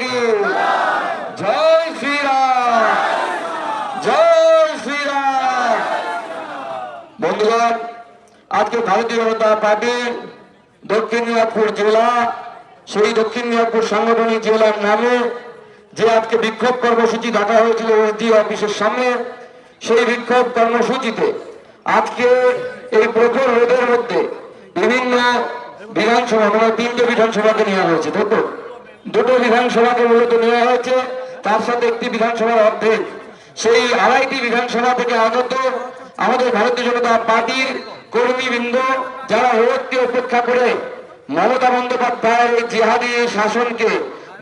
জি জয় জয় বন্ধুগণ আজকে ভারতীয় জনতা পার্টি দক্ষিণ দিনাজপুর জেলা সেই দক্ষিণ দিনাজপুর সাংগঠনিক জেলার নামে যে আজকে বিক্ষোভ কর্মসূচি ডাকা হয়েছিল এসডি অফিসের সামনে, সেই বিক্ষোভ কর্মসূচিতে আজকে এই প্রখর রোদের মধ্যে বিভিন্ন বিধানসভা মানে তিনটে বিধানসভাকে নেওয়া হয়েছে তো? দুটো বিধানসভাকে মূলত নেওয়া হয়েছে, তার সাথে একটি বিধানসভার অর্ধেক। সেই আড়াইটি বিধানসভা থেকে আগত আমাদের ভারতীয় জনতা পার্টির কর্মীবৃন্দ, যারা রোদকে উপেক্ষা করে মমতা বন্দ্যোপাধ্যায়ের এই জিহাদি শাসনকে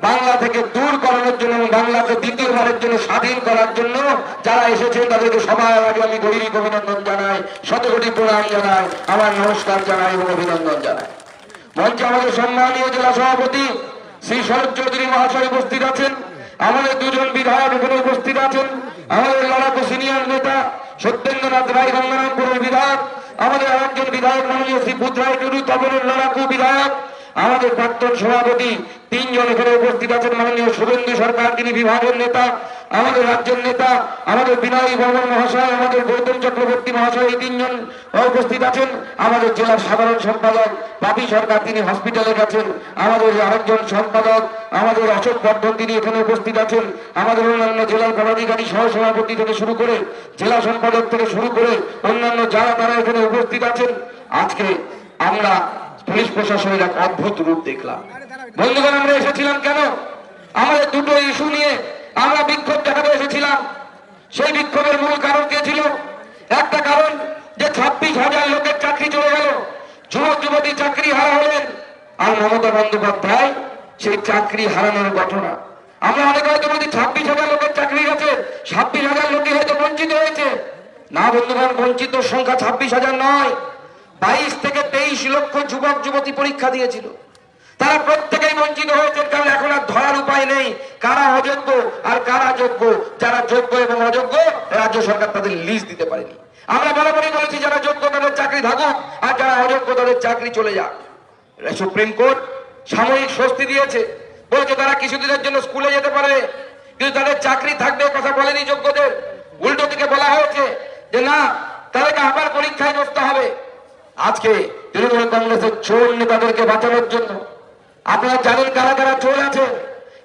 বাংলা থেকে দূর করানোর জন্য এবং বাংলাকে দ্বিতীয়বারের জন্য স্বাধীন করার জন্য যারা এসেছেন তাদেরকে সবার আগে আমি গৈরিক অভিনন্দন জানাই, শতকোটি প্রণাম জানাই, আমার নমস্কার জানাই এবং অভিনন্দন জানাই। মঞ্চে আমাদের সম্মানীয় জেলা সভাপতি শ্রী শরৎ চৌধুরী মহাশয় উপস্থিত আছেন, আমাদের দুজন বিধায়ক এখানে উপস্থিত আছেন, আমাদের লড়াকু সিনিয়র নেতা সত্যেন্দ্রনাথ রায়, গঙ্গারামপুরের বিধায়ক, আমাদের আরেকজন বিধায়ক মাননীয় শ্রী বুধরায় টুডু, তপনের লড়াকু বিধায়ক আমাদের প্রাক্তন সভাপতি তিনজন এখানে উপস্থিত আছেন মাননীয় শুভেন্দু সরকার, তিনি বিভাগের নেতা, আমাদের রাজ্যের নেতা, আমাদের বিনয় বর্মন মহাশয়, আমাদের গৌতম চক্রবর্তী মহাশয়, এই তিনজন উপস্থিত আছেন। আমাদের জেলার সাধারণ সম্পাদক বাপি সরকার, তিনি হসপিটালে গেছেন। আমাদের আরেকজন সম্পাদক, আমাদের অশোক বর্ধন, তিনি এখানে উপস্থিত আছেন। আমাদের অন্যান্য জেলার পদাধিকারী সহ সভাপতি থেকে শুরু করে জেলা সম্পাদক থেকে শুরু করে অন্যান্য যারা তারা এখানে উপস্থিত আছেন। আজকে আমরা পুলিশ প্রশাসনের এক অদ্ভুত রূপ দেখলাম। বন্ধুগণ, আমরা এসেছিলাম কেন? আমাদের দুটো ইস্যু নিয়ে আমরা বিক্ষোভ দেখাতে এসেছিলাম। সেই বিক্ষোভের মূল কারণ কে ছিল? একটা কারণ যে ছাব্বিশ হাজার লোকের চাকরি চলে গেল। যুবক, যুবতী চাকরি হারা হলেন। আর মমতা বন্দ্যোপাধ্যায় সেই চাকরি হারানোর ঘটনা। আমরা অনেকে হয়তো বলছি ছাব্বিশ হাজার লোকের চাকরি গেছে, ছাব্বিশ হাজার লোকই হয়তো বঞ্চিত হয়েছে। না বন্ধুগণ বঞ্চিত সংখ্যা ছাব্বিশ হাজার নয়। বাইশ থেকে তেইশ লক্ষ যুবক, যুবতী পরীক্ষা দিয়েছিল। তারা প্রত্যেকেই বঞ্চিত হয়েছেন, কারণ এখন আর ধরার উপায় নেই। কারা অযোগ্য আর কারা যোগ্য? যারা যোগ্য এবং অযোগ্য, রাজ্য সরকার তাদের লিস্ট দিতে পারেনি। আমরা বরাবরই বলেছি, যারা যোগ্য তাদের চাকরি থাকুক, আর যারা অযোগ্য তাদের চাকরি চলে যাক। সুপ্রিম কোর্ট সাময়িক স্বস্তি দিয়েছে। বলছে তারা কিছুদিনের জন্য স্কুলে যেতে পারে, কিন্তু তাদের চাকরি থাকবে কথা বলেনি যোগ্যদের। উল্টো দিকে বলা হয়েছে যে, না, তাদেরকে আবার পরীক্ষায় বসতে হবে। আজকে তৃণমূল কংগ্রেসের চোর নেতাদেরকে বাঁচানোর জন্য। আপনারা জানেন কারা কারা চোর আছে?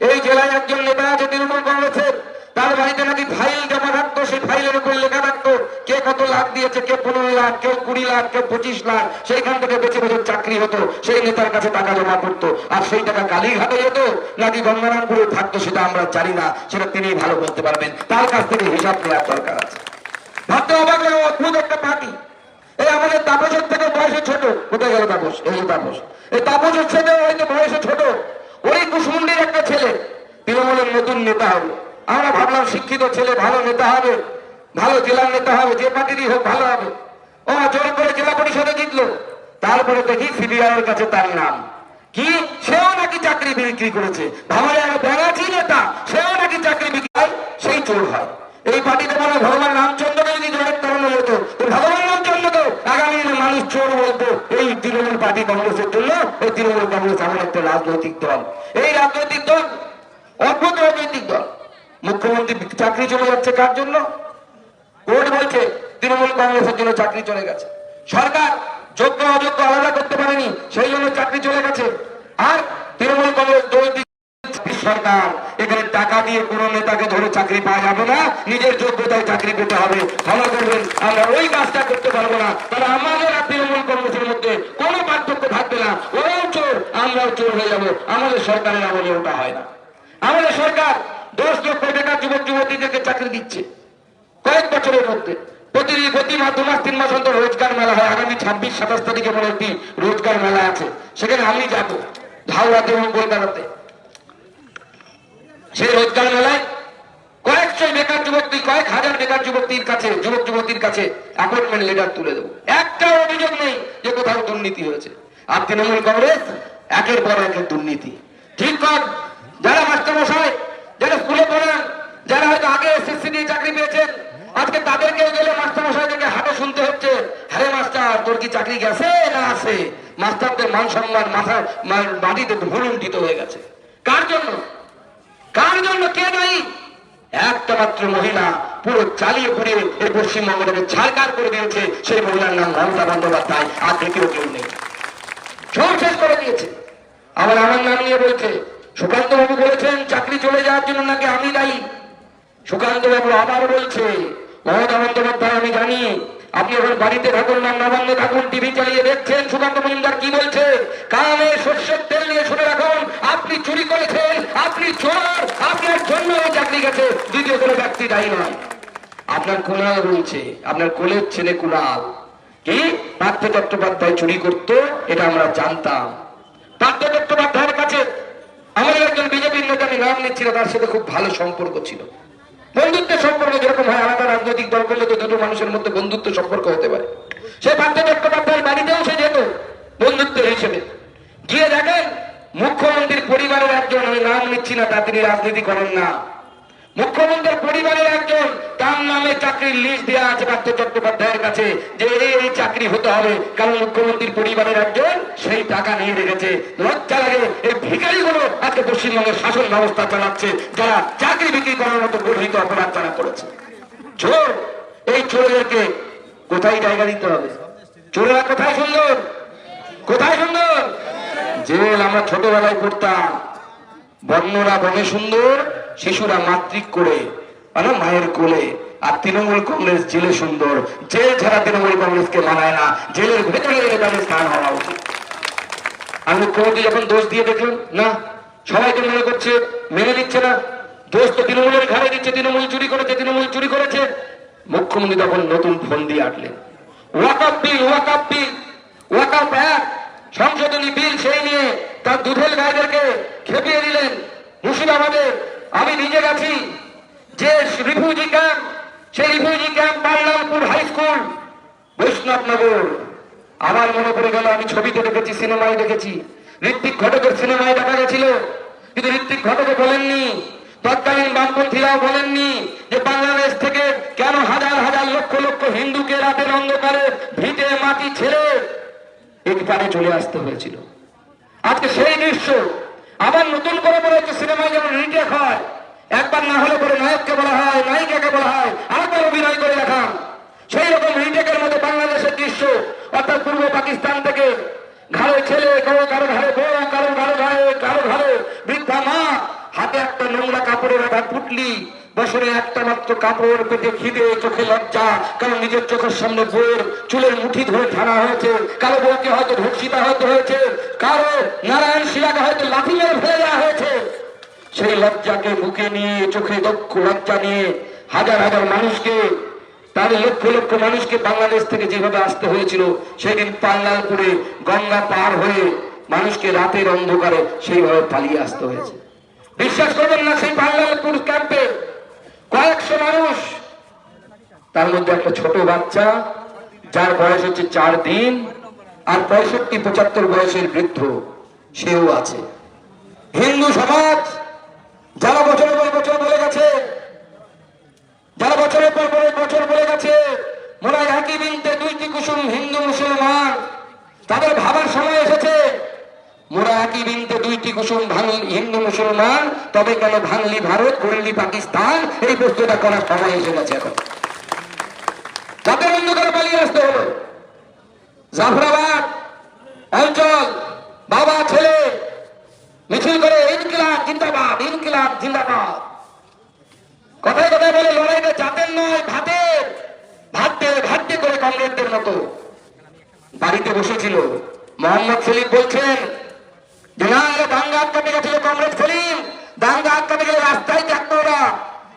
এই জেলায় একজন নেতা আছে তৃণমূল কংগ্রেসের। তার বাড়িতে নাকি ফাইল জমা থাকতো, সেই ফাইলের উপর লেখা থাকতো, কে কত লাখ দিয়েছে, কে পনেরো লাখ কেউ কুড়ি লাখ কেউ পঁচিশ লাখ, সেইখান থেকে বেছে বেছে চাকরি হতো, সেই নেতার কাছে টাকা জমা করতো। আর সেই টাকা কালীঘাটে যেত, নাকি গঙ্গারামপুরে থাকতো, সেটা আমরা জানি না, সেটা তিনি ভালো বলতে পারবেন। তার কাছ থেকে হিসাব নেওয়ার দরকার আছে। ভাবতে অবাক লাগে অদ্ভুত একটা পার্টি আমাদের তাপসের থেকে বয়সে ছোট। কোথায় গেল তাপস? এই তাপস। এই তাপসের ছেলে হয়তো বয়সে ছোট। ওই কুসমুন্ডির একটা ছেলে। তৃণমূলের নতুন নেতা হবে। আমরা ভাবলাম শিক্ষিত ছেলে, ভালো নেতা হবে। ভালো জেলার নেতা হবে, যে পার্টিরই হোক, ভালো হবে। ও জোর করে জেলা পরিষদে জিতলো। তারপরে দেখি সিবিআই এর কাছে তার নাম। কি? সেও নাকি চাকরি বিক্রি করেছে। ভাবলে ব্যাঙাচি নেতা, সেও নাকি চাকরি বিক্রি হয় সেই চোর হয়। এই পার্টিতে মানে ভগবান রামচন্দ্রকে যদি জয়েন করানো হতো তো ভগবান রামচন্দ্রকে আগামী দিনে মানুষ চোর বলতো এই তৃণমূল পার্টি কংগ্রেসের জন্য এই তৃণমূল কংগ্রেস এমন একটা রাজনৈতিক দল। এই রাজনৈতিক দল অদ্ভুত রাজনৈতিক দল। মুখ্যমন্ত্রী চাকরি চলে যাচ্ছে কার জন্য? কোর্ট বলছে তৃণমূল কংগ্রেসের জন্য চাকরি চলে গেছে। সরকার যোগ্য অযোগ্য আলাদা করতে পারেনি, সেই জন্য চাকরি চলে গেছে। আর তৃণমূল কংগ্রেস দুর্নীতি সরকার, এখানে টাকা দিয়ে কোনো নেতাকে ধরে চাকরি পাওয়া যাবে না, নিজের যোগ্যতায় চাকরি পেতে হবে। ক্ষমা করবেন, আমরা ওই কাজটা করতে পারব না। তাহলে আমাদের তৃণমূল কংগ্রেসের মধ্যে কোনো পার্থক্য থাকবে না। ওরাও চোর, আমরাও চোর হয়ে যাব। আমাদের সরকারের আমলে ওটা হয় না। আমাদের সরকার দশ লক্ষ টাকা যুবক, যুবতীদেরকে চাকরি দিচ্ছে কয়েক বছরের মধ্যে। প্রতিদিন প্রতি মাস, দু মাস, তিন মাস অন্তর রোজগার মেলা হয়। আগামী ছাব্বিশ, সাতাশ তারিখে মনে একটি রোজগার মেলা আছে। সেখানে আমি যাব ধাওয়াতে এবং কলকাতাতে। সেই রোজগার মেলায় কয়েকশো বেকার যুবতী কয়েক হাজার বেকার যুবতীর কাছে, যুবক, যুবতীর কাছে অ্যাপয়েন্টমেন্ট লেটার তুলে দেবো। একটা অভিযোগ নেই যে কোথাও দুর্নীতি হয়েছে। আর তৃণমূল কংগ্রেস, একের পর একের দুর্নীতি। ঠিক কর, যারা মাস্টারমশাই, যারা স্কুলে পড়ান, যারা হয়তো আগে এসএসসি নিয়ে চাকরি পেয়েছেন, আজকে তাদেরকে গেলে মাস্টারমশাইদেরকে হাতে শুনতে হচ্ছে হ্যাঁ মাস্টার, তোর কি চাকরি গেছে না আছে? মাস্টারদের মান সম্মান মাথায় মাটিতে ভুলুণ্ঠিত হয়ে গেছে। কার জন্য? জন্য কে নাই একটা মাত্র মহিলা পুরো চালিয়ে ঘুরে এই পশ্চিমবঙ্গটাকে ছাড়কার করে দিয়েছে। সেই মহিলার নাম মমতা বন্দ্যোপাধ্যায়, আর দ্বিতীয় কেউ নেই। সব শেষ করে দিয়েছে। আবার আমার নাম নিয়ে বলছে সুকান্ত বাবু বলেছেন চাকরি চলে যাওয়ার জন্য নাকি আমি দায়ী? সুকান্ত বাবু আবার বলছে, মমতা বন্দ্যোপাধ্যায়, আমি জানি আপনি এখন বাড়িতে থাকুন না নবান্ন থাকুন টিভি চালিয়ে দেখছেন, সুকান্ত মজুমদার কি বলছে? সর্ষের তেল নিয়ে শুনে রাখুন, আপনি চুরি করেছেন, আপনি চোর, আপনার জন্য চাকরি গেছে, দ্বিতীয় কোনো ব্যক্তি দায়ী নয়। আপনার বলছে, আপনার কোলের ছেলে কুণাল কি? পার্থ চট্টোপাধ্যায় চুরি করতো, এটা আমরা জানতাম। পার্থ চট্টোপাধ্যায়ের কাছে আমাদের একজন বিজেপির নেতা, আমি নাম নিচ্ছি না, তার সাথে খুব ভালো সম্পর্ক ছিল। বন্ধুত্বের সম্পর্ক যেরকম হয়, আলাদা রাজনৈতিক দল করলে তো দুটো মানুষের মধ্যে বন্ধুত্ব সম্পর্ক হতে পারে। সে পার্থ চট্টোপাধ্যায়ের বাড়িতেও সে যেত বন্ধুত্বের হিসেবে। গিয়ে দেখেন, মুখ্যমন্ত্রীর পরিবারের একজন আমি নাম নিচ্ছি না, তা তিনি রাজনীতি করেন না। মুখ্যমন্ত্রীর পরিবারের একজন, তার নামে চাকরির লিস্ট দেওয়া আছে পার্থ চট্টোপাধ্যায়ের কাছে, যে এই চাকরি হতে হবে। কারণ মুখ্যমন্ত্রীর পরিবারের একজন, সেই টাকা নিয়ে রেখেছে। লজ্জা লাগে, এই ভিখারিগুলো আজকে পশ্চিমবঙ্গের শাসন ব্যবস্থা চালাচ্ছে, যারা চাকরি বিক্রি করার মতো গঠিত অপরাধ তারা করেছে। চোর, এই চোরদেরকে কোথায় জায়গা দিতে হবে? চোরেরা কোথায় সুন্দর? কোথায় সুন্দর? জেল আমরা ছোটবেলায় পড়তাম। বর্ণরা বনে সুন্দর শিশুরা মাতৃক করে মানে মায়ের কোলে, আর তৃণমূল কংগ্রেস জেলে সুন্দর। জেল ছাড়া তৃণমূল কংগ্রেসকে মানায় না, জেলের ভেতরে তাদের স্থান হওয়া উচিত। আর মুখ্যমন্ত্রী যখন দোষ দিয়ে দেখলেন না। সবাই তো মনে করছে, মেনে নিচ্ছে না। দোষ তো তৃণমূলের ঘাড়ে দিচ্ছে, তৃণমূল চুরি করেছে, তৃণমূল চুরি করেছে। মুখ্যমন্ত্রী তখন নতুন ফোন দিয়ে আটলেন। ওয়াকআপ বিল ওয়াকআপ বিল ওয়াকআপ অ্যাক্ট সংশোধনী বিল সেই নিয়ে তার দুধেল গায়েদেরকে খেপিয়ে দিলেন মুর্শিদাবাদে আমি নিজে গেছি। যে রিফিউজি ক্যাম্প, সেই refugee camp Parlampur high school, Baishnabnagar. আমার মনে পড়ে গেল, আমি ছবিতে দেখেছি, সিনেমায় দেখেছি। ঋত্বিক ঘটকের সিনেমায় দেখা গেছিল। কিন্তু ঋত্বিক ঘটকে বলেননি, তৎকালীন বামপন্থীরাও বলেননি যে বাংলাদেশ থেকে কেন হাজার হাজার লক্ষ লক্ষ হিন্দুকে রাতের অন্ধকারে ভিটে মাটি ছেড়ে এখানে চলে আসতে হয়েছিল। আজকে সেই দৃশ্য আবার নতুন করে বলে হচ্ছে সিনেমায় যেমন রিটেক হয়। একবার না হলে পরে নায়ককে বলা হয়, নায়িকাকে বলা হয় আরেকবার অভিনয় করে দেখান। সেই রকম রিটেকের মধ্যে বাংলাদেশের দৃশ্য, অর্থাৎ পূর্ব পাকিস্তান থেকে ঘরে ছেলে কারও কারও ঘরে বউ, কারও ঘরে ভাই কারও ঘরে বৃদ্ধা মা, হাতে একটা নোংরা কাপড়ের একটা পুটলি বছরে একটা মাত্র কাপড় পেটে খিদে, চোখে লজ্জা, কারণ নিজের চোখের সামনে বউয়ের চুলের মুঠি ধরে ঠানা হয়েছে। কারও বউকে হয়তো ধর্ষিতা হতে হয়েছে, কারও নারায়ণ শিলাকে হয়তো মেরে ফেলে দেওয়া হয়েছে। সেই লজ্জাকে বুকে নিয়ে, চোখে দক্ষ লজ্জা নিয়ে হাজার হাজার মানুষকে, তার লক্ষ লক্ষ মানুষকে বাংলাদেশ থেকে যেভাবে আসতে হয়েছিল, সেদিন পাল্লালপুরে গঙ্গা পার হয়ে মানুষকে রাতের অন্ধকারে সেইভাবে পালিয়ে আসতে হয়েছে। বিশ্বাস করবেন না, সেই পাল্লালপুর ক্যাম্পে কয়েকশো মানুষ। তার মধ্যে একটা ছোট বাচ্চা, যার বয়স হচ্ছে চার দিন, আর পঁয়ষট্টি, পঁচাত্তর বয়সের বৃদ্ধ। সেও আছে। হিন্দু সমাজ, যারা বছরের পর বছর বলে গেছে, যারা বছরের পর বছর বলে গেছে মোরা একই বিনতে দুইটি কুসুম হিন্দু মুসলমান, তাদের ভাবার সময় এসেছে। মোরা একই বিনতে দুইটি কুসুম ভাঙ- হিন্দু মুসলমান, তবে কেন ভাঙলি ভারত করলি পাকিস্তান? এই প্রশ্নটা করার সময় এসে গেছে এখন। তাদের অন্ধকারে পালিয়ে আসতে হলো জাফরাবাদ অঞ্চল, বাবা, ছেলে, মিছিল করে ইনকিলাব জিন্দাবাদ ইনকিলাব জিন্দাবাদ। কথায় কথায় বলে লড়াইটা জাতের নয়, ভাতের। ভাত দিয়ে ভাত দিয়ে করে কংগ্রেসদের মতো। বাড়িতে বসেছিল। মোহাম্মদ সেলিম বলছেন এরা দাঙ্গা আটকাতে গেছিল কংগ্রেস সেলিম। দাঙ্গা আটকাতে গেলে রাস্তায় থাকতো ওরা।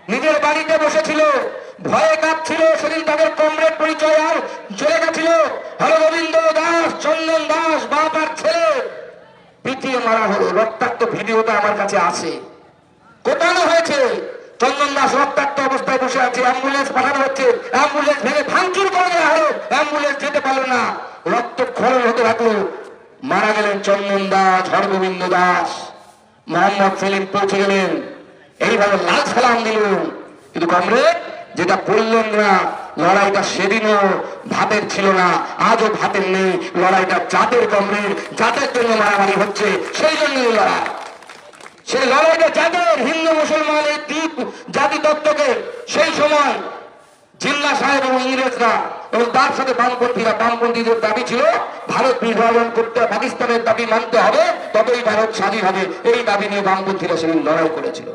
নিজের বাড়িতে বসেছিল। ভয়ে কাঁপছিল সেদিন তাদের কমরেড পরিচয় আর চলে গেছিল। হরগোবিন্দ দাস, চন্দন দাস বাবার ছেলে। পিটিয়ে মারা হলো। রক্তাক্ত ভিডিওটা আমার কাছে আছে। কোটানো হয়েছে? চন্দন দাস রক্তাক্ত অবস্থায় বসে আছে। অ্যাম্বুলেন্স পাঠানো হচ্ছে। অ্যাম্বুলেন্স ভেঙে ভাঙচুর করে দেওয়া হলো। অ্যাম্বুলেন্স যেতে পারল না। রক্ত খরণ হতে থাকল মারা গেলেন চন্দন দাস, হরগোবিন্দ দাস, মোহাম্মদ সেলিম পৌঁছে গেলেন। এইভাবে লাল সালাম দিল কিন্তু কমরেড, যেটা বললেন না, লড়াইটা সেদিনও ভাতের ছিল না, আজও ভাতের নেই। লড়াইটা জাতের কমরের জাতের জন্য মারামারি হচ্ছে, সেই জন্যই লড়াই। সেই লড়াইটা যাদের হিন্দু মুসলমানের জাতি তত্ত্বকে সেই সময় জিল্লা সাহেব এবং ইংরেজরা এবং তার সাথে বামপন্থীরা, বামপন্থীদের দাবি ছিল, ভারত বিভাজন করতে পাকিস্তানের দাবি মানতে হবে, তবেই ভারত স্বাধীন হবে। এই দাবি নিয়ে বামপন্থীরা সেদিন লড়াই করেছিল।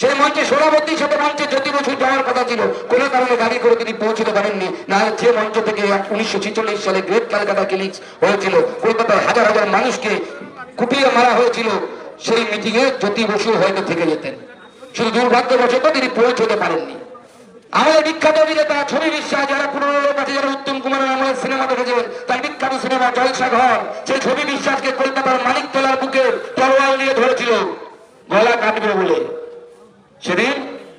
সেই মঞ্চে সোনাবর্তীর সাথে মঞ্চে জ্যোতি বসু যাওয়ার কথা ছিল। কোনো কারণে গাড়ি করে তিনি পৌঁছতে পারেননি। না যে মঞ্চ থেকে উনিশশো ছিচল্লিশ সালে গ্রেট ক্যালকাটা ক্লিনিক্স হয়েছিল কলকাতায় হাজার হাজার মানুষকে কুপিয়ে মারা হয়েছিল, সেই মিটিংয়ে জ্যোতি বসু হয়তো থেকে যেতেন। শুধু দুর্ভাগ্যবশত তিনি পৌঁছতে পারেননি। আমাদের বিখ্যাত অভিনেতা ছবি বিশ্বাস, যারা পুরনো যারা উত্তম কুমারের আমলের সিনেমা দেখেছে তার বিখ্যাত সিনেমা জলসা ঘর, সেই ছবি বিশ্বাসকে কলকাতার মানিকতলার বুকে তরোয়াল নিয়ে ধরেছিল। গলা কাটবে বলে। সেদিন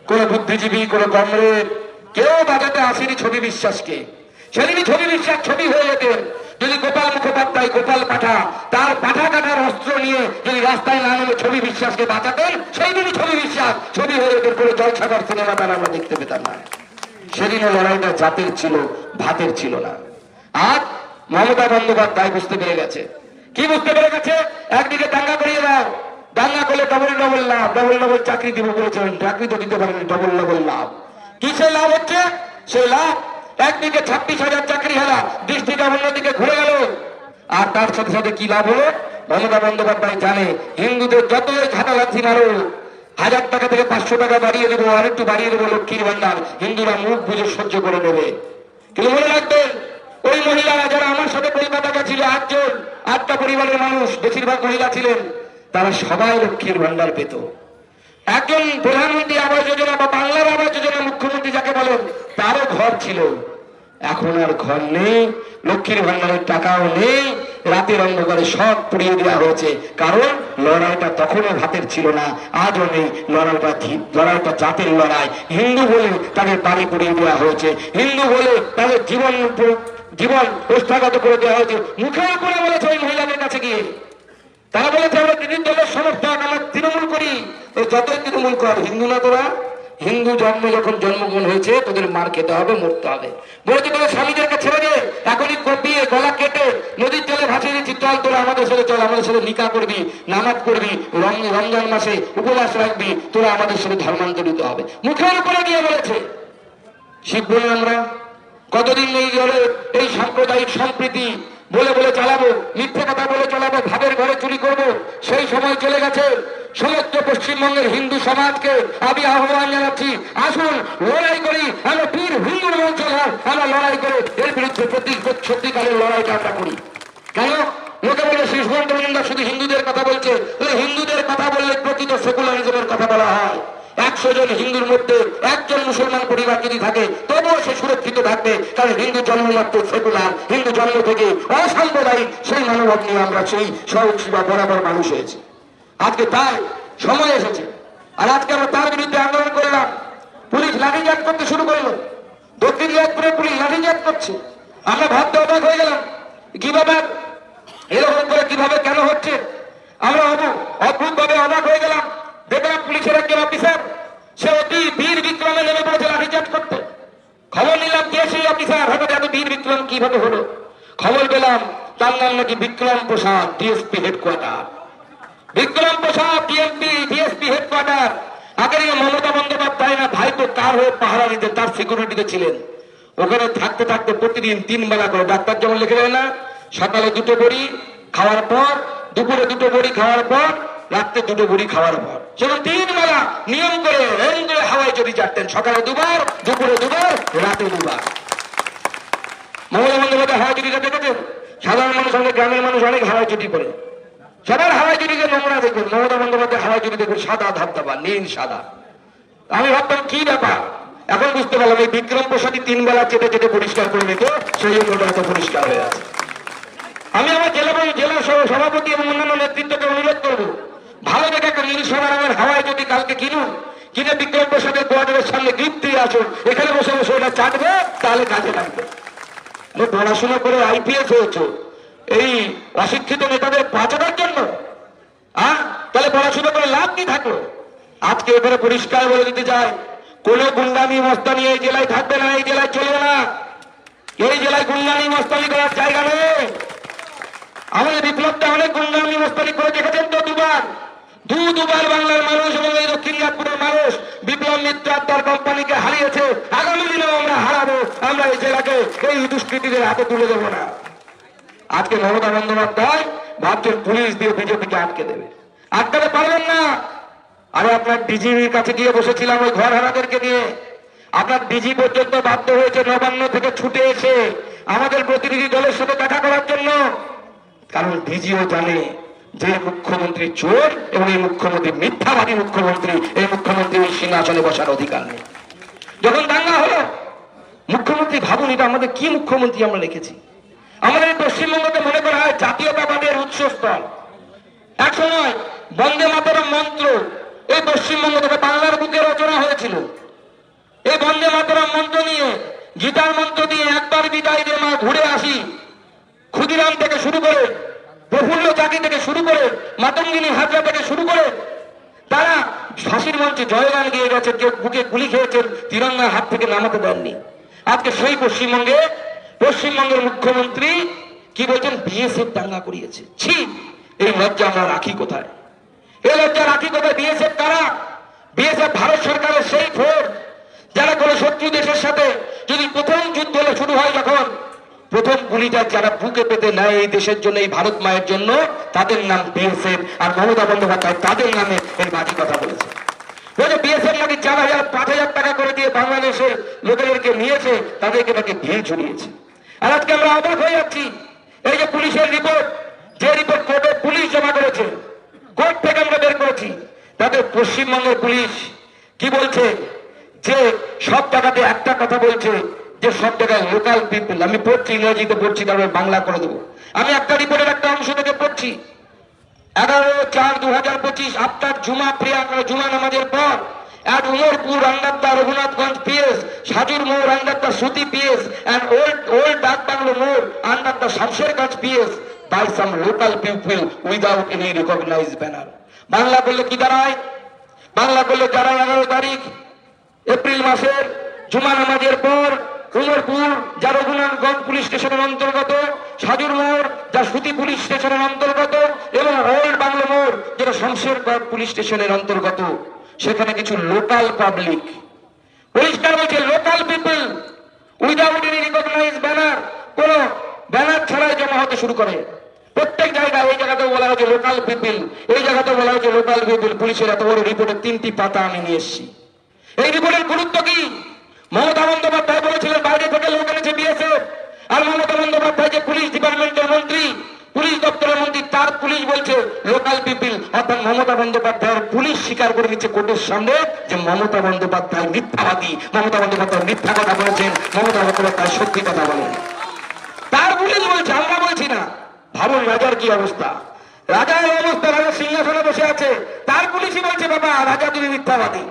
কোন বুদ্ধিজীবী, কোন কংগ্রেস কেউ বাজাতে আসেনি ছবি বিশ্বাসকে। সেদিনই ছবি বিশ্বাস ছবি হয়ে যেতেন। যদি গোপাল মুখোপাধ্যায় গোপাল পাঠা তার পাঠা কাটার অস্ত্র নিয়ে যদি রাস্তায় না নেমে ছবি বিশ্বাসকে বাঁচাতেন, সেই দিনই ছবি বিশ্বাস, ছবি হয়ে যেতেন কোনো জলসাগর সিনেমা তার আমরা দেখতে পেতাম না। সেদিনও লড়াইটা জাতের ছিল, ভাতের ছিল না। আজ মমতা বন্দ্যোপাধ্যায় বুঝতে পেরে গেছে। কি বুঝতে পেরে গেছে? একদিকে দাঙ্গা করিয়ে দাও, দাঙ্গা করলে ডবল ডবল লাভ ডবল ডবল চাকরি দিব বলেছেন, চাকরি তো দিতে পারেনি ডবল ডবল লাভ। কিসে লাভ হচ্ছে? সেই লাভ একদিকে ছাব্বিশ হাজার চাকরি হারা, দৃষ্টিটা অন্যদিকে ঘুরে গেল। আর তার সাথে সাথে কি লাভ হলো? মমতা বন্দ্যোপাধ্যায় জানে, হিন্দুদের যতই ঝাঁটালাথি মারো হাজার টাকা থেকে পাঁচশো টাকা বাড়িয়ে দেবো, আর একটু বাড়িয়ে দেবো লক্ষ্মীর ভান্ডার হিন্দুরা মুখ বুঝে সহ্য করে নেবে। কিন্তু মনে রাখবেন ওই মহিলারা যারা আমার সাথে কলকাতা গেছিল আটজন, আটটা পরিবারের মানুষ, বেশিরভাগ মহিলা ছিলেন, তারা সবাই লক্ষ্মীর ভান্ডার পেত। একজন প্রধানমন্ত্রী আবাস যোজনা বা বাংলার আবাস যোজনা মুখ্যমন্ত্রী যাকে বলেন, তারও ঘর ছিল। এখন আর ঘর নেই, লক্ষ্মীর ভান্ডারের টাকাও নেই, রাতের অন্ধকারে সব পুড়িয়ে দেওয়া হয়েছে। কারণ লড়াইটা তখনও ভাতের ছিল না, আজও নেই। লড়াইটা লড়াইটা জাতের লড়াই। হিন্দু বলে তাদের বাড়ি পুড়িয়ে দেওয়া হয়েছে। হিন্দু বলে তাদের জীবন জীবন প্রস্থাগত করে দেওয়া হয়েছে। মুখের উপরে বলেছে ওই মহিলাদের কাছে গিয়ে। তারা বলেছে, আমরা দিদির দলের আমরা তৃণমূল করি। যতই তৃণমূল কর, হিন্দু না তোরা? হিন্দু জন্ম যখন জন্মগ্রহণ হয়েছে, তোদের মার খেতে হবে, মরতে হবে। বলেছে, তোদের স্বামীদেরকে ছেড়ে দে। এখনই কপিয়ে গলা কেটে নদীর জলে ভাসিয়ে দিচ্ছি। চল তোরা আমাদের সাথে চল, আমাদের সাথে নিকা করবি, নামাজ করবি রম- রমজান মাসে উপবাস রাখবি, তোরা আমাদের সাথে ধর্মান্তরিত হবে। মুখের উপরে গিয়ে বলেছে, শিখব আমরা? কতদিন এই এই সাম্প্রদায়িক সম্প্রীতি বলে বলে চালাবো, মিথ্যে কথা বলে চালাবো, ভাবের ঘরে চুরি করব, সেই সময় চলে গেছে সমস্ত পশ্চিমবঙ্গের হিন্দু সমাজকে আমি আহ্বান জানাচ্ছি, আসুন লড়াই করি আমরা বীর হিন্দু অঞ্চল হয় আমরা লড়াই করে এর বিরুদ্ধে প্রতি সত্যিকারের লড়াইটা আমরা করি। কেন? লোকে বলে বন্ধ শুধু হিন্দুদের কথা বলছে হিন্দুদের কথা বললে প্রকৃত সেকুলারিজমের কথা বলা হয়। একশো জন হিন্দুর মধ্যে একজন মুসলমান পরিবার যদি থাকে, তবুও সে সুরক্ষিত থাকবে। কারণ হিন্দু জন্মমাত্র সেকুলার হিন্দু জন্ম থেকে অসাম্প্রদায়িক সেই মনোভাব নিয়ে আমরা সেই সহজ বা বরাবর মানুষ হয়েছি। আজকে তাই সময় এসেছে। আর আজকে আমরা তার বিরুদ্ধে আন্দোলন করলাম। পুলিশ লাঠিচার্জ করতে শুরু করল। দক্ষিণ দিনাজপুরে পুলিশ লাঠিচার্জ করছে। আমরা ভাবতে অবাক হয়ে গেলাম কি ব্যাপার এরকম করে কীভাবে কেন হচ্ছে? আমরা অদ্ভুত ভাবে অবাক হয়ে গেলাম। দেখলাম পুলিশের একজন অফিসার, সে অতি বীর বিক্রমে নেমে পড়েছে লাঠিচার্জ করতে। খবর নিলাম কে সেই অফিসার? হঠাৎ এত বীর বিক্রম কীভাবে হলো? খবর পেলাম তার নাম নাকি Bikram Prasad DSP headquarter Bikram Prasad DMP DSP headquarter আগের মমতা বন্দ্যোপাধ্যায় না ভাই তো তার হয়ে পাহারা দিতে তার সিকিউরিটিতে ছিলেন? ওখানে থাকতে থাকতে প্রতিদিন তিন বেলা করে ডাক্তার যেমন লিখে দেয় না, সকালে দুটো করি, খাওয়ার পর দুপুরে দুটো বড়ি খাওয়ার পর, রাত্রে দুটো বড়ি খাওয়ার পর। সেরকম তিন বেলা নিয়ম করে এরম করে হাওয়াই চড়ি চাটতেন সকালে দুবার, দুপুরে দুবার, রাতে দুবার। মমতা বন্দ্যোপাধ্যায় হাওয়াই চুরিটা দেখেছেন সাধারণ মানুষ অনেক গ্রামের মানুষ অনেক হাওয়াই চুরি করে। সবার হাওয়াই চুরিকে নোংরা দেখুন। মমতা বন্দ্যোপাধ্যায় হাওয়া চুরি দেখুন, সাদা ধাপ ধাপধাপা নীল সাদা। আমি ভাবতাম, কি ব্যাপার? এখন বুঝতে পারলাম, এই বিক্রম প্রসাদী তিন বেলা চেটে চেটে পরিষ্কার করে নিত, সেই জন্য পরিষ্কার হয়ে আছে। আমি আমার জেলা জেলা সভাপতি এবং অন্যান্য নেতৃত্বকে অনুরোধ করব, ভালো দেখে একটা নীল হাওয়াই যদি কালকে কিনুন, কিনে বিক্রম প্রসাদের কোয়ার্টারের সামনে গিফট দিয়ে আসুন, এখানে বসে বসে ওটা চাটবে, তাহলে কাজে লাগবে। আরে পড়াশোনা করে আইপিএস হয়েছে, এই অশিক্ষিত নেতাদের বাঁচানোর জন্য হ্যাঁ তাহলে পড়াশোনা করে লাভ কি থাকল? আজকে এবারে পরিষ্কার বলে দিতে চাই, কোন গুন্ডামি, মস্তানি এই জেলায় থাকবে না, এই জেলায় চলবে না। এই জেলায় গুন্ডামি, মস্তানি করার জায়গা নেই। আমাদের বিপ্লবটা অনেক গুন্ডামি মস্তানি করে দেখেছেন তো দুবার। দু দুবার বাংলার মানুষ এবং এই দক্ষিণ দিনাজপুরের মানুষ বিপ্লব মিত্র তার কোম্পানিকে হারিয়েছে। আগামী দিনেও আমরা হারাবো। আমরা এই জেলাকে, এই দুষ্কৃতীদের হাতে তুলে দেবো না। আজকে মমতা বন্দ্যোপাধ্যায় ভাবছেন পুলিশ দিয়ে বিজেপিকে আটকে দেবে। আটকাতে পারবেন না। আমি আপনার ডিজির কাছে গিয়ে বসেছিলাম ওই ঘর হারাদেরকে নিয়ে। আপনার ডিজি পর্যন্ত বাধ্য হয়েছে নবান্ন থেকে ছুটে এসে আমাদের প্রতিনিধি দলের সাথে দেখা করার জন্য। কারণ ডিজিও জানে যে মুখ্যমন্ত্রী চোর এবং এই মুখ্যমন্ত্রী মিথ্যাবাদী মুখ্যমন্ত্রী, এই মুখ্যমন্ত্রী সিংহাসনে বসার অধিকার নেই। যখন দাঙ্গা হলো, মুখ্যমন্ত্রী ভাবুন এটা আমাদের কি মুখ্যমন্ত্রী আমরা রেখেছি আমাদের পশ্চিমবঙ্গকে মনে করা হয় জাতীয়তাবাদের উৎসস্থল। এক সময় বন্দে মাতরম মন্ত্র এই পশ্চিমবঙ্গ থেকে বাংলার বুকে রচনা হয়েছিল। এই বন্দে মাতরম মন্ত্র নিয়ে গীতার মন্ত্র দিয়ে একবার বিদায় দিয়ে মা ঘুরে আসি। ক্ষুদিরাম থেকে শুরু করে প্রফুল্ল চাকি থেকে শুরু করে মাতঙ্গিনী হাজরা থেকে শুরু করে তারা ফাঁসির মঞ্চে জয়গান গিয়ে গেছে, কেউ বুকে গুলি খেয়েছেন তিরঙ্গা হাত থেকে নামাতে দেননি। আজকে সেই পশ্চিমবঙ্গে, পশ্চিমবঙ্গের মুখ্যমন্ত্রী কি বলছেন? বিএসএফ দাঙ্গা করিয়েছে। ছি, এই লজ্জা আমরা রাখি কোথায়? এই লজ্জা রাখি কোথায়? বিএসএফ কারা? বিএসএফ ভারত সরকারের সেই ফোর্স যারা কোনো শত্রু দেশের সাথে যদি প্রথম যুদ্ধ শুরু হয় যখন প্রথম গুলিটা যারা বুকে পেতে নেয় এই দেশের জন্য, এই ভারত মায়ের জন্য, তাদের নাম বিএসএফ আর মমতা বন্দ্যোপাধ্যায় তাদের নামে এর বাকি কথা বলেছে। বলছে বিএসএফ নাকি চার হাজার, পাঁচ হাজার টাকা করে দিয়ে বাংলাদেশের লোকেদেরকে নিয়েছে, তাদেরকে নাকি ভিড় ছড়িয়েছে আর আজকে আমরা অবাক হয়ে যাচ্ছি, এই যে পুলিশের রিপোর্ট, যে রিপোর্ট কোর্টে পুলিশ জমা করেছে, কোর্ট থেকে আমরা বের করেছি তাদের পশ্চিমবঙ্গের পুলিশ কি বলছে, যে সব টাকাতে একটা কথা বলছে যে সব জায়গায় লোকাল পিপল আমি পড়ছি, ইংরেজিতে পড়ছি, তারপরে বাংলা করে দেবো। আমি একটা রিপোর্টের একটা অংশ থেকে পড়ছি। এগারো চার দু হাজার পঁচিশ আপনার জুমা প্রিয়া মানে জুমা নামাজের পর এক উমরপুর রান্নাদা রঘুনাথগঞ্জ পিএস সাজুর মোর রান্নাদা Suti PS and old old dak bungalow মোড় রান্নাদা Shamsherganj PS by some local people without any recognise banner Bangla বললে কি দাঁড়ায়? বাংলা বললে দাঁড়ায় এগারো তারিখ, এপ্রিল মাসের ঝুমা নামাজের পর উমরপুর যা রঘুনাথগঞ্জ পুলিশ স্টেশনের অন্তর্গত, সাজুর মোড় যা সুতি পুলিশ স্টেশনের অন্তর্গত এবং ওল্ড বাংলা মোড়, যেটা শমশেরগঞ্জ পুলিশ স্টেশনের অন্তর্গত। সেখানে কিছু লোকাল পাবলিক। পরিষ্কার বলছে, local people, without any recognise banner কোন ব্যানার ছাড়াই জমা হতে শুরু করে। প্রত্যেক জায়গায় এই জায়গাতে বলা হয়েছে লোকাল পিপল, এই জায়গাতে বলা হয়েছে লোকাল পিপল। পুলিশের এত বড় রিপোর্টের তিনটি পাতা আমি নিয়ে এসেছি। এই রিপোর্টের গুরুত্ব কি? মমতা বন্দ্যোপাধ্যায় বলেছিলেন, বাইরে থেকে লোক এনেছে বিএসএফ আর মমতা বন্দ্যোপাধ্যায় যে পুলিশ ডিপার্টমেন্টের মন্ত্রী, পুলিশ দপ্তরের মন্ত্রী, তার পুলিশ বলছে, লোকাল পিপিল, অর্থাৎ মমতা বন্দ্যোপাধ্যায়ের পুলিশ স্বীকার করে নিচ্ছে কোর্টের সামনে যে মমতা বন্দ্যোপাধ্যায় মিথ্যাবাদী। মমতা বন্দ্যোপাধ্যায় মিথ্যা কথা বলেছেন, মমতা বন্দ্যোপাধ্যায় সত্যি কথা বলেন। তার পুলিশ বলছে, আমরা বলছি না। ভাবুন রাজার কি অবস্থা। রাজার অবস্থা, রাজা সিংহাসনে বসে আছে। তার পুলিশই বলছে, বাবা, রাজা তুমি মিথ্যাবাদী।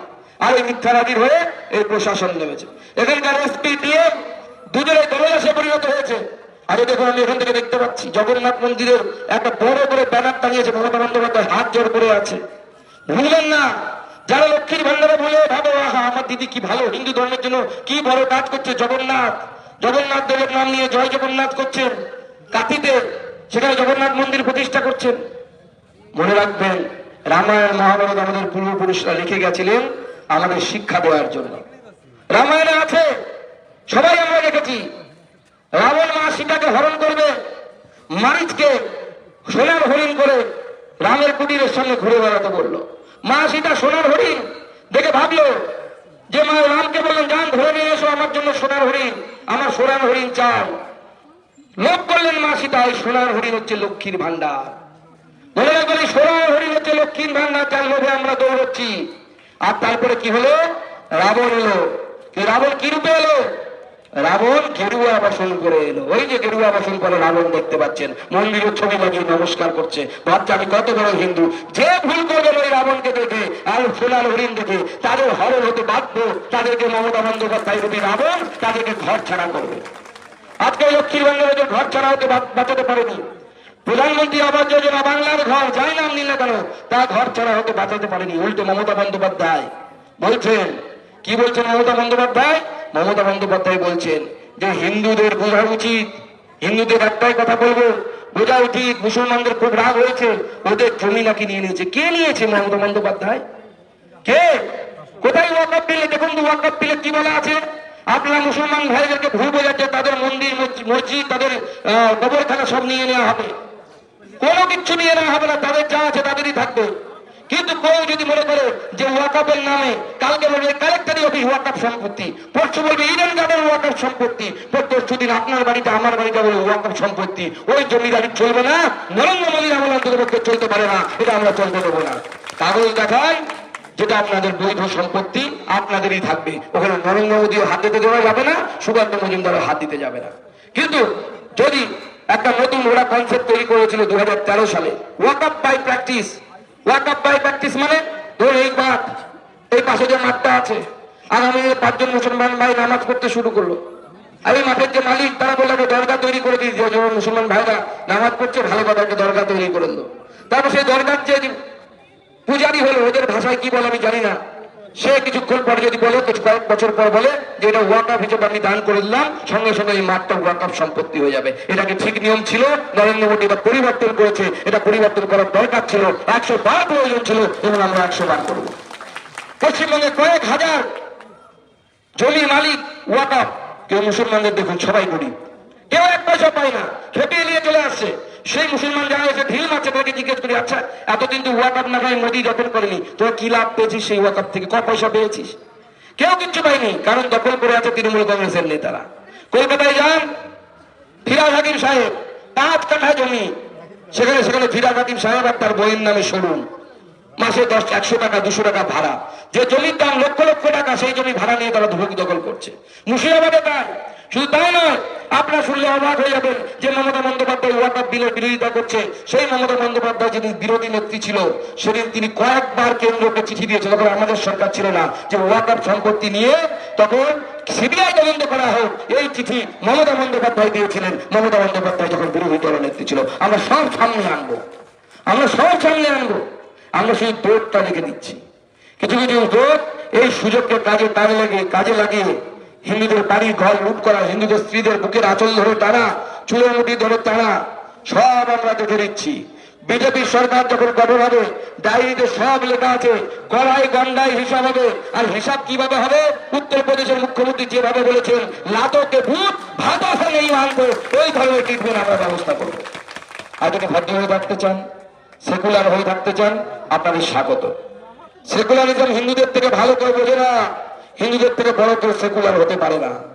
আর এই মিথ্যাবাদীর হয়ে এই প্রশাসন নেমেছে। এখানকার এসপি দিয়ে দুজনে দলদাসে পরিণত হয়েছে। আরে দেখুন আমি এখান থেকে দেখতে পাচ্ছি, জগন্নাথ মন্দিরের একটা বড় করে ব্যানার টাঙিয়েছে মমতা বন্দ্যোপাধ্যায়, হাত জোর করে আছে। ভুলবেন না, যারা লক্ষ্মীর ভান্ডারে বলে, ভাবো, আহা, আমার দিদি কি ভালো, হিন্দু ধর্মের জন্য কি বড় কাজ করছে? জগন্নাথ জগন্নাথ দেবের নাম নিয়ে জয় জগন্নাথ করছেন কাতিতে সেখানে জগন্নাথ মন্দির প্রতিষ্ঠা করছেন। মনে রাখবেন, রামায়ণ, মহাভারত আমাদের পূর্বপুরুষরা লিখে গেছিলেন আমাদের শিক্ষা দেওয়ার জন্য। রামায়ণে আছে, সবাই আমরা দেখেছি, রাবণ মা সীতাকে হরণ করবে মারিচকে সোনার হরিণ করে রামের কুটিরের সামনে ঘুরে বেড়াতে বলল। মা সীতা সোনার হরিণ দেখে ভাবলো, যে মা রামকে বললেন, যান, ধরে নিয়ে এসো, আমার জন্য সোনার হরিণ, আমার সোনার হরিণ চাই। লোক করলেন মা সীতা এই সোনার হরিণ হচ্ছে লক্ষ্মীর ভান্ডার মনে সোনার হরিণ হচ্ছে লক্ষ্মীর ভান্ডার যার লোভে আমরা দৌড়চ্ছি। আর তারপরে কি হলো? রাবণ এলো। রাবণ কি রূপে এলো? রাবণ গেরুয়া বাসন করে এলো। ওই যে গেরুয়া বাসন করে রাবণ দেখতে পাচ্ছেন। মন্দিরের ছবি লাগিয়ে নমস্কার করছে। ভাবছে আমি কত বড় হিন্দু। যে ভুল করবে ওই রাবণকে দেখে, আর সোনার হরিণ দেখে, তাদের হরণ হতে বাধ্য। তাদেরকে মমতা বন্দ্যোপাধ্যায় রূপী রাবণ তাদেরকে ঘর ছাড়া করবে। আজকে লক্ষ্মীর ভান্ডারে ঘর ছাড়া হতে বাঁচাতে পারেনি। প্রধানমন্ত্রী আবাস যোজনা, বাংলার ঘর, যাই নাম নিল কেন, তা ঘর ছাড়া হতে বাঁচাতে পারেনি। উল্টো মমতা বন্দ্যোপাধ্যায় বলছেন, কি বলছেন মমতা বন্দ্যোপাধ্যায়? মমতা বন্দ্যোপাধ্যায় বলছেন যে হিন্দুদের বোঝা উচিত, হিন্দুদের একটাই কথা বলব, বোঝা উচিত, মুসলমানদের খুব রাগ হয়েছে, ওদের জমি নাকি নিয়ে নিয়েছে। কে নিয়েছে মমতা বন্দ্যোপাধ্যায়? কে? কোথায় ওয়াকফ দিলে দেখুন তো ওয়াকফ দিলে কি বলা আছে। আপনার মুসলমান ভাইদেরকে ভুল বোঝাচ্ছে তাদের মন্দির, মসজিদ, তাদের কবরখানা সব নিয়ে নেওয়া হবে। কোনো কিচ্ছু নিয়ে নেওয়া হবে না, তাদের যা আছে তাদেরই থাকবে। কিন্তু কেউ যদি মনে করে যে ওয়াকাপের নামে কালকে বলবে, কালেক্টারি অফিস ওয়াকাপ সম্পত্তি। পরশু বলবে, ইডেন গার্ডেন ওয়াকাপ সম্পত্তি। পরশু দিন আপনার বাড়িতে, আমার বাড়িতে বলবে ওয়াকাপ সম্পত্তি। ওই জমিদারি চলবে না, নরেন্দ্র মোদী আমল অন্তর্ভুক্ত চলতে পারে না, এটা আমরা চলতে দেবো না। কাগজ দেখায় যেটা আপনাদের বৈধ সম্পত্তি, আপনাদেরই থাকবে। ওখানে নরেন্দ্র মোদীও হাত দিতে দেওয়া যাবে না, সুকান্ত মজুমদারও হাত দিতে যাবে না। কিন্তু যদি একটা নতুন ওরা কনসেপ্ট তৈরি করেছিল দু হাজার তেরো সালে। Walk up by practice walk up by practice মানে ধরুন এই মাঠ, এই পাশে যে মাঠটা আছে আগামী পাঁচজন মুসলমান ভাই নামাজ পড়তে শুরু করল। আর এই মাঠের যে মালিক, তারা বলল একটা দরগা তৈরি করে দিয়েছে। যেমন মুসলমান ভাইরা নামাজ পড়ছে, ভালো কথা একটা দরগা তৈরি করে দিল। তারপর সেই দরগার যে পূজারি হলো, ওদের ভাষায় কি বলে আমি জানি না। সে কিছুক্ষণ পর যদি বলে, কিছু কয়েক বছর পর বলে যে এটা ওয়াকাপ হিসেবে আমি দান করে দিলাম, সঙ্গে সঙ্গে এই মাঠটা ওয়াকাপ সম্পত্তি হয়ে যাবে। এটা কি ঠিক নিয়ম ছিল, নরেন্দ্র মোদী এটা পরিবর্তন করেছে, এটা পরিবর্তন করার দরকার ছিল, একশো বার প্রয়োজন ছিল এবং আমরা একশো বার করব। পশ্চিমবঙ্গে কয়েক হাজার জমি মালিক ওয়াকাপ কেউ মুসলমানদের দেখুন, সবাই গরিব। কেউ এক পয়সা পায় না, খেপিয়ে নিয়ে চলে আসছে। সেই মুসলমান যারা এসে ঢিল মারছে তাদেরকে জিজ্ঞেস করি আচ্ছা এতদিন তো ওয়াকাপ না খাই মোদী দখল করেনি, তোরা কি লাভ পেয়েছিস সেই ওয়াকাপ থেকে? ক পয়সা পেয়েছিস? কেউ কিচ্ছু পাইনি কারণ দখল করে আছে তৃণমূল কংগ্রেসের নেতারা। কলকাতায় যান, ফিরাজ হাকিম সাহেব, পাঁচ কাঠা জমি। সেখানে সেখানে ফিরাজ হাকিম সাহেব আর তার বইয়ের নামে শোরুম মাসে দশ, একশো টাকা, দুশো টাকা ভাড়া। যে জমির দাম লক্ষ লক্ষ টাকা, সেই জমি ভাড়া নিয়ে তারা ধুবুকি দখল করছে। মুর্শিদাবাদে তাই। শুধু তাই নয়, আপনারা শুনলে অবাক হয়ে যাবেন যে মমতা বন্দ্যোপাধ্যায় ওয়াকাপ বিলের বিরোধিতা করছে। সেই মমতা বন্দ্যোপাধ্যায় যিনি বিরোধী নেত্রী ছিল, সেদিন তিনি কয়েকবার কেন্দ্রকে চিঠি দিয়েছে যখন আমাদের সরকার ছিল না যে ওয়াকাপ সম্পত্তি নিয়ে তখন সিবিআই তদন্ত করা হোক। এই চিঠি মমতা বন্দ্যোপাধ্যায় দিয়েছিলেন। মমতা বন্দ্যোপাধ্যায় যখন বিরোধী দলের নেত্রী ছিল, আমরা সব সামনে আনব। আমরা সব সামনে আনব। আমরা সেই দোষটা লিখে দিচ্ছি কিছু কিছু দোষ এই সুযোগকে কাজে কাজে লাগে কাজে লাগিয়ে হিন্দুদের বাড়ি ঘর লুট করা, হিন্দুদের স্ত্রীদের বুকের আঁচল ধরে টানা চুলের মুঠি ধরে টানা, সব আমরা দেখে দিচ্ছি বিজেপি সরকার যখন গঠন হবে, ডায়েরিতে সব লেখা আছে, গলায় গন্ডায় হিসাব হবে। আর হিসাব কীভাবে হবে? উত্তরপ্রদেশের মুখ্যমন্ত্রী যেভাবে বলেছেন, লাতকে ভূত, ভাত নেই আনব ওই ধরনের ট্রিটমেন্ট আমরা ব্যবস্থা করব। আর যদি ভদ্র হয়ে থাকতে চান সেকুলার হয়ে থাকতে চান, আপনাদের স্বাগত। সেকুলারিজম হিন্দুদের থেকে ভালো করে বোঝে না। হিন্দুদের থেকে বড় কেউ সেকুলার হতে পারে না।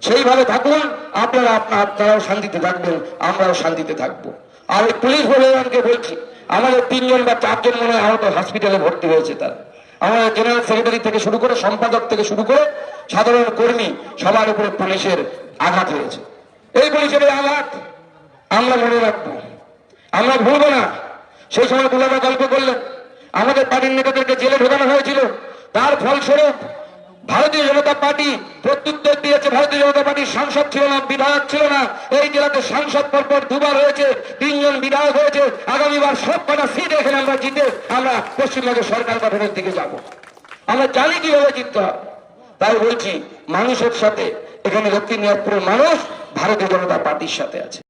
সেইভাবে থাকুন, আপনারা আপনা- আপনারাও শান্তিতে থাকবেন, আমরাও শান্তিতে থাকব। আর পুলিশ প্রশাসনকে বলছি, আমাদের তিনজন বা চারজন মনে হয় আহত হসপিটালে ভর্তি হয়েছে তার। আমাদের জেনারেল সেক্রেটারি থেকে শুরু করে, সম্পাদক থেকে শুরু করে, সাধারণ কর্মী সবার উপরে পুলিশের আঘাত হয়েছে। এই পুলিশের আঘাত আমরা মনে রাখব। আমরা ভুলবো না। সেই সময় দুলারা গল্প করলেন, আমাদের পার্টির নেতাদেরকে জেলে ঢোকানো হয়েছিল। তার ফলস্বরূপ ভারতীয় জনতা পার্টি প্রত্যুত্তর দিয়েছে। ভারতীয় জনতা পার্টির সাংসদ ছিল না, বিধায়ক ছিল না। এই জেলাতে সাংসদ পরপর দুবার হয়েছে, তিনজন বিধায়ক হয়েছে। আগামীবার সব কটা সিট এখানে আমরা জিতে আমরা পশ্চিমবঙ্গের সরকার গঠনের দিকে যাব। আমরা জানি কীভাবে জিততে হবে তাই বলছি, মানুষের সাথে, এখানে দক্ষিণ দিনাজপুরের মানুষ, ভারতীয় জনতা পার্টির সাথে আছে।